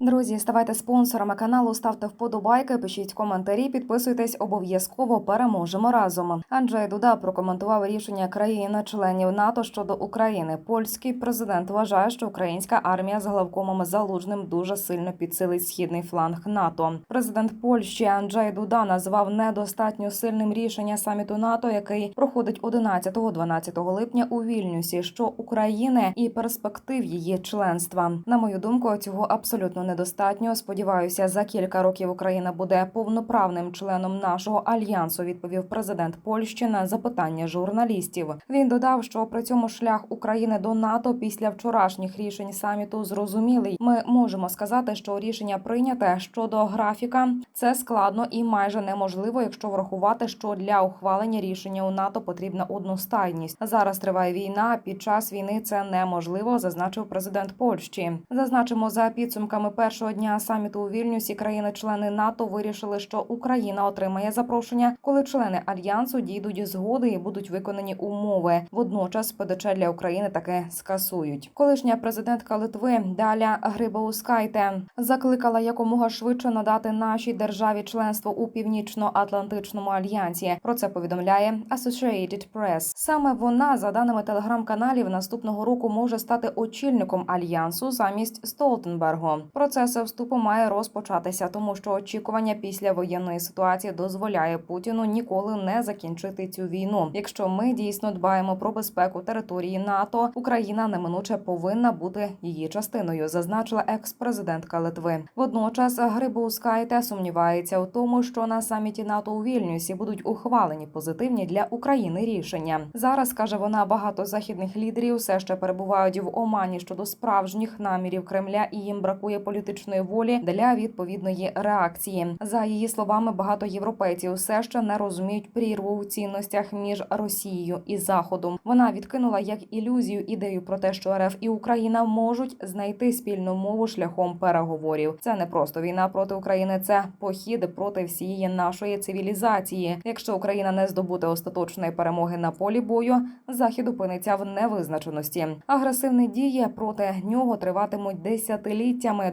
Друзі, ставайте спонсорами каналу, ставте вподобайки, пишіть коментарі, підписуйтесь обов'язково. Переможемо разом. Анджей Дуда прокоментував рішення країн-членів НАТО щодо України. Польський президент вважає, що українська армія з главкомом залужним дуже сильно підсилить східний фланг НАТО. Президент Польщі Анджей Дуда назвав недостатньо сильним рішення саміту НАТО, який проходить 11-12 липня у Вільнюсі, що України і перспектив її членства. На мою думку, цього абсолютно недостатньо. Сподіваюся, за кілька років Україна буде повноправним членом нашого альянсу. Відповів президент Польщі на запитання журналістів. Він додав, що при цьому шлях України до НАТО після вчорашніх рішень саміту зрозумілий. Ми можемо сказати, що рішення прийняте щодо графіка це складно і майже неможливо, якщо врахувати, що для ухвалення рішення у НАТО потрібна одностайність. Зараз триває війна. Під час війни це неможливо, зазначив президент Польщі. Зазначимо за підсумками першого дня саміту у Вільнюсі. Країни-члени НАТО вирішили, що Україна отримає запрошення, коли члени альянсу дійдуть згоди і будуть виконані умови. Водночас ПДЧ для України таке скасують. Колишня президентка Литви Даля Грибаускайте закликала якомога швидше надати нашій державі членство у північно-атлантичному альянсі. Про це повідомляє Associated Press. Саме вона, за даними телеграм-каналів, наступного року може стати очільником альянсу замість Столтенбергу. Процес вступу має розпочатися, тому що очікування після воєнної ситуації дозволяє Путіну ніколи не закінчити цю війну. Якщо ми дійсно дбаємо про безпеку території НАТО, Україна неминуче повинна бути її частиною, зазначила екс-президентка Литви. Водночас Грибускайте сумнівається у тому, що на саміті НАТО у Вільнюсі будуть ухвалені позитивні для України рішення. Зараз каже вона, багато західних лідерів все ще перебувають в омані щодо справжніх намірів Кремля, і їм бракує політичної волі для відповідної реакції. За її словами, багато європейців все ще не розуміють прірву в цінностях між Росією і Заходом. Вона відкинула як ілюзію ідею про те, що РФ і Україна можуть знайти спільну мову шляхом переговорів. Це не просто війна проти України, це похід проти всієї нашої цивілізації. Якщо Україна не здобуде остаточної перемоги на полі бою, захід опиниться в невизначеності. Агресивні дії проти нього триватимуть десятиліттями.